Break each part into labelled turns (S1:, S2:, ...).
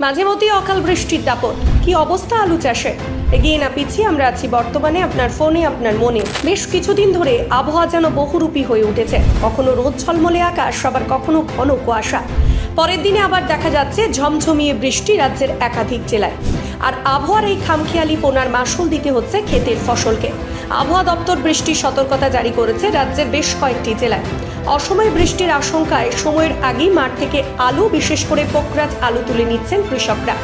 S1: মাঝে মধ্যেই অকাল বৃষ্টির দাপট। কি অবস্থা আলু চাষে? এগিয়ে না পিছিয়ে আমরা আছি বর্তমানে আপনার ফোনে, আপনার মনে। বেশ কিছুদিন ধরে আবহাওয়া যেন বহুরূপী হয়ে উঠেছে। কখনো রোদ ঝলমলে আকাশ, আবার কখনো ঘন কুয়াশা। পরের দিনে আবার দেখা যাচ্ছে ঝমঝমিয়ে বৃষ্টি রাজ্যের একাধিক জেলায়। আর আবহাওয়ার এই খামখেয়ালি পোনার মাসুল দিতে হচ্ছে ক্ষেতের ফসলকে। আবহাওয়া দপ্তর বৃষ্টির সতর্কতা জারি করেছে রাজ্যের বেশ কয়েকটি জেলায়। অসময় বৃষ্টির আশঙ্কায় সময়ের আগেই মাঠ থেকে আলু, বিশেষ করে পোকরাজ আলু তুলে নিচ্ছেন কৃষকরা।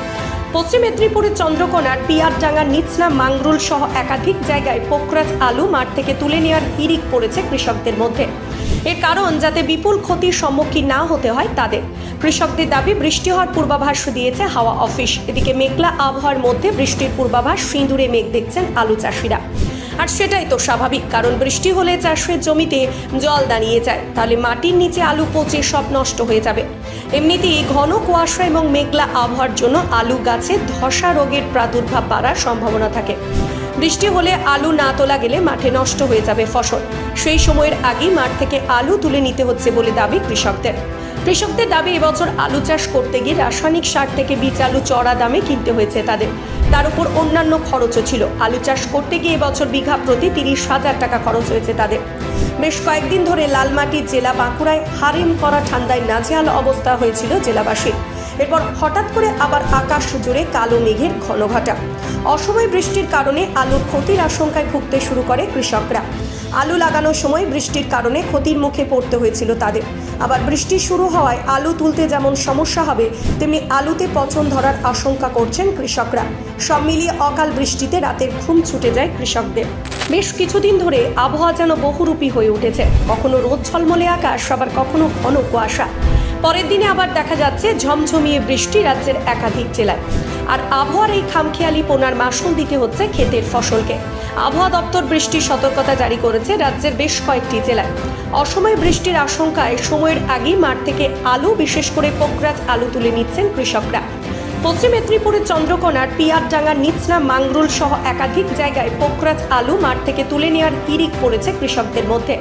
S1: পশ্চিম মেদিনীপুরের চন্দ্রকোনার পিয়ারডাঙ্গা নিচনা মাংরুল সহ একাধিক জায়গায় পোকরাজ আলু মাঠ থেকে তুলে নেওয়ার হিরিক পড়েছে কৃষকদের মধ্যে। এর কারণ, যাতে বিপুল ক্ষতির সম্মুখীন না হতে হয় তাদের। কৃষকদের দাবি, বৃষ্টি হওয়ার পূর্বাভাস দিয়েছে হাওয়া অফিস। এদিকে মেঘলা আবহাওয়ার মধ্যে বৃষ্টির পূর্বাভাস সিঁদুরে মেঘ দেখছেন আলু চাষিরা। আর সেটাই তো স্বাভাবিক, কারণ বৃষ্টি হলে চাষের জমিতে জল দাঁড়িয়ে যায়। তাহলে মাটির নিচে আলু পচে সব নষ্ট হয়ে যাবে। এমনিতেই ঘন কুয়াশা এবং মেঘলা আবহাওয়ার জন্য আলু গাছে ধসা রোগের প্রাদুর্ভাব বাড়ার সম্ভাবনা থাকে। বৃষ্টি হলে আলু না তোলা গেলে মাঠে নষ্ট হয়ে যাবে ফসল। সেই সময়ের আগেই মাঠ থেকে আলু তুলে নিতে হচ্ছে বলে দাবি কৃষকদের। কৃষকদের দাবি, এবছর আলু চাষ করতে গিয়ে রাসায়নিক সার থেকে বীজ, আলু, চড়া দামে কিনতে হয়েছে তাদের। তার উপর অন্যান্য খরচও ছিল। আলু চাষ করতে গিয়ে এবছর বিঘা প্রতি তিরিশ হাজার টাকা খরচ হয়েছে তাদের। বেশ কয়েকদিন ধরে লালমাটি জেলা বাঁকুড়ায় হারিম করা ঠান্ডায় নাজেহাল অবস্থা হয়েছিল জেলাবাসীর। এরপর হঠাৎ করে আবার আকাশ জুড়ে কালো মেঘের ঘনঘটা। অসময় বৃষ্টির কারণে আলুর ক্ষতির আশঙ্কায় ভুগতে শুরু করে কৃষকরা। আলু লাগানোর সময় বৃষ্টির কারণে ক্ষতির মুখে পড়তে হয়েছিল তাদের। আবার বৃষ্টি শুরু হওয়ায় আলু তুলতে যেমন সমস্যা হবে, তেমনি আলুতে পচন ধরার আশঙ্কা করছেন কৃষকরা। সব মিলিয়ে অকাল বৃষ্টিতে রাতের ঘুম ছুটে যায় কৃষকদের। বেশ কিছুদিন ধরে আবহাওয়া যেন বহুরূপী হয়ে উঠেছে। কখনো রোদ ঝলমলে আকাশ, আবার কখনো ঘন কুয়াশা। পরের দিনে আবার দেখা যাচ্ছে ঝমঝমিয়ে বৃষ্টি রাজ্যের একাধিক জেলায়। আর আবহাওয়ার এই খামখেয়ালি পোনার মাসুল দিতে হচ্ছে ক্ষেতের ফসলকে। আবহাওয়া দপ্তর বৃষ্টির সতর্কতা জারি করেছে রাজ্যের বেশ কয়েকটি জেলায়। অসময়ে বৃষ্টির আশঙ্কায় সময়ের আগেই মাঠ থেকে আলু, বিশেষ করে পোকরাজ আলু তুলে নিচ্ছেন কৃষকরা। পশ্চিম মেদিনীপুরের চন্দ্রকোনার পিয়ারডাঙ্গা, নিচনা, মাংরুল সহ একাধিক জায়গায় পোকরাজ আলু মাঠ থেকে তুলে নেওয়ার হিরিক পড়েছে কৃষকদের মধ্যে।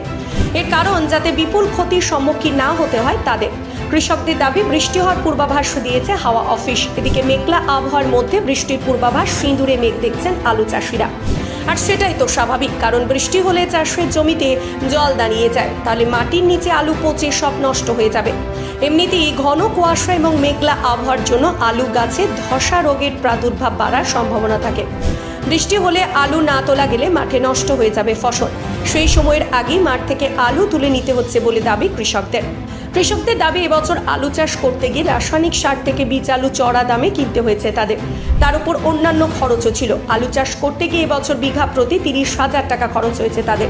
S1: এর কারণ, যাতে বিপুল ক্ষতির সম্মুখীন না হতে হয় তাদের। কৃষকদের দাবি, বৃষ্টি হওয়ার পূর্বাভাস দিয়েছে হাওয়া অফিস। এদিকে মেঘলা আবহাওয়ার মধ্যে বৃষ্টির পূর্বাভাস সিঁদুরে মেঘ দেখছেন আলু চাষিরা। আর সেটাই তো স্বাভাবিক, কারণ বৃষ্টি হলে চাষের জমিতে জল দাঁড়িয়ে যায়। তাহলে মাটির নিচে আলু পচে সব নষ্ট হয়ে যাবে। এমনিতেই ঘন কুয়াশা এবং মেঘলা আবহাওয়ার জন্য আলু গাছে ধসা রোগের প্রাদুর্ভাব বাড়ার সম্ভাবনা থাকে। বৃষ্টি হলে আলু না তোলা গেলে মাঠে নষ্ট হয়ে যাবে ফসল। সেই সময়ের আগেই মাঠ থেকে আলু তুলে নিতে হচ্ছে বলে দাবি কৃষকদের। কৃষকদের দাবি, এবছর আলু চাষ করতে গিয়ে রাসায়নিক সার থেকে বীজ, আলু, চড়া দামে কিনতে হয়েছে তাদের। তার উপর অন্যান্য খরচও ছিল। আলু চাষ করতে গিয়ে এবছর বিঘা প্রতি তিরিশ হাজার টাকা খরচ হয়েছে তাদের।